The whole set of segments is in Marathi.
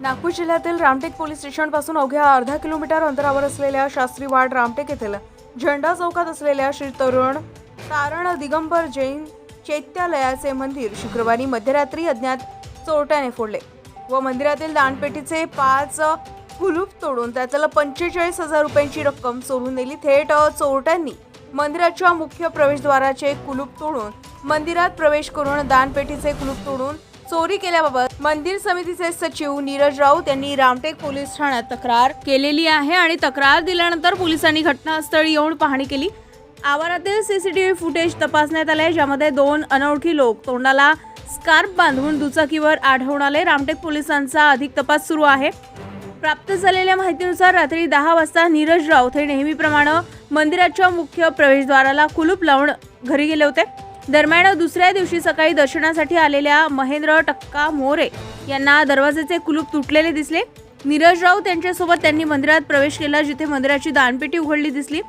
नागपूर जिल्ह्यातील रामटेक पोलीस स्टेशनपासून अवघ्या अर्धा किलोमीटर अंतरावर असलेल्या शास्त्री वाड रामटेक येथील झेंडा चौकात असलेल्या श्री तरुण तारण दिगंबर जैन चैत्यालयाचे मंदिर शुक्रवारी मध्यरात्री अज्ञात चोरट्याने फोडले व मंदिरातील दानपेटीचे पाच कुलूप तोडून त्यातलं पंचेचाळीस हजार रुपयांची रक्कम चोरून नेली. थेट चोरट्यांनी मंदिराच्या मुख्य प्रवेशद्वाराचे कुलूप तोडून मंदिरात प्रवेश करून दानपेटीचे कुलूप तोडून चोरी केल्याबाबत मंदिर समितीचे सचिव नीरज राऊत यांनी रामटेक पोलीस ठाण्यात तक्रार केलेली आहे आणि तक्रार दिल्यानंतर पोलिसांनी घटनास्थळी येऊन पाहणी केली. आवारातील सीसीटीव्ही फुटेज तपासण्यात आले ज्यामध्ये दोन अनोळखी लोक तोंडाला स्कार्फ बांधून दुचाकीवर आढळून आले. रामटेक पोलिसांचा अधिक तपास सुरू आहे. प्राप्त झालेल्या माहितीनुसार रात्री दहा वाजता नीरज राऊत हे नेहमीप्रमाणे मंदिराच्या मुख्य प्रवेशद्वाराला कुलूप लावून घरी गेले होते. दरम्यान दुसऱ्या दिवशी सकाळी दर्शनासाठी आलेल्या महेंद्र टक्का मोरे यांना दरवाजेचे कुलूप तुटलेले दिसले. नीरज राऊत यांच्यासोबत त्यांनी मंदिरात प्रवेश केला जिथे मंदिराची दानपेटी उघडली दिसली.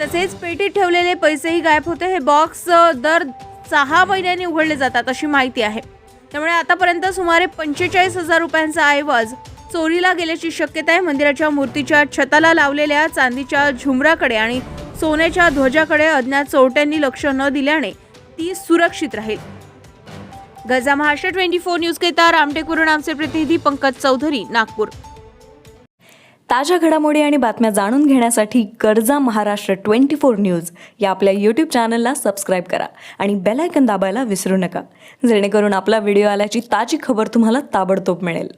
तसेच पेटीत ठेवलेले पैसेही गायब होते. हे बॉक्स दर सहा महिन्यांनी उघडले जातात अशी माहिती आहे. त्यामुळे आतापर्यंत सुमारे पंचेचाळीस हजार रुपयांचा ऐवज चोरीला गेल्याची शक्यता आहे. मंदिराच्या मूर्तीच्या छताला लावलेल्या चांदीच्या झुमराकडे आणि सोन्याच्या ध्वजाकडे अज्ञात चोरट्यांनी लक्ष न दिल्याने ती सुरक्षित राहील. Gaja Maharashtra twenty four news करिता रामटेकवरून आमचे प्रतिनिधी पंकज चौधरी नागपूर. ताज्या घडामोडी आणि बातम्या जाणून घेण्यासाठी गरजा महाराष्ट्र ट्वेंटी फोर न्यूज या आपल्या यूट्यूब चॅनलला सबस्क्राईब करा आणि बेलायकन दाबायला विसरू नका. जेणेकरून आपला व्हिडिओ आल्याची ताजी खबर तुम्हाला ताबडतोब मिळेल.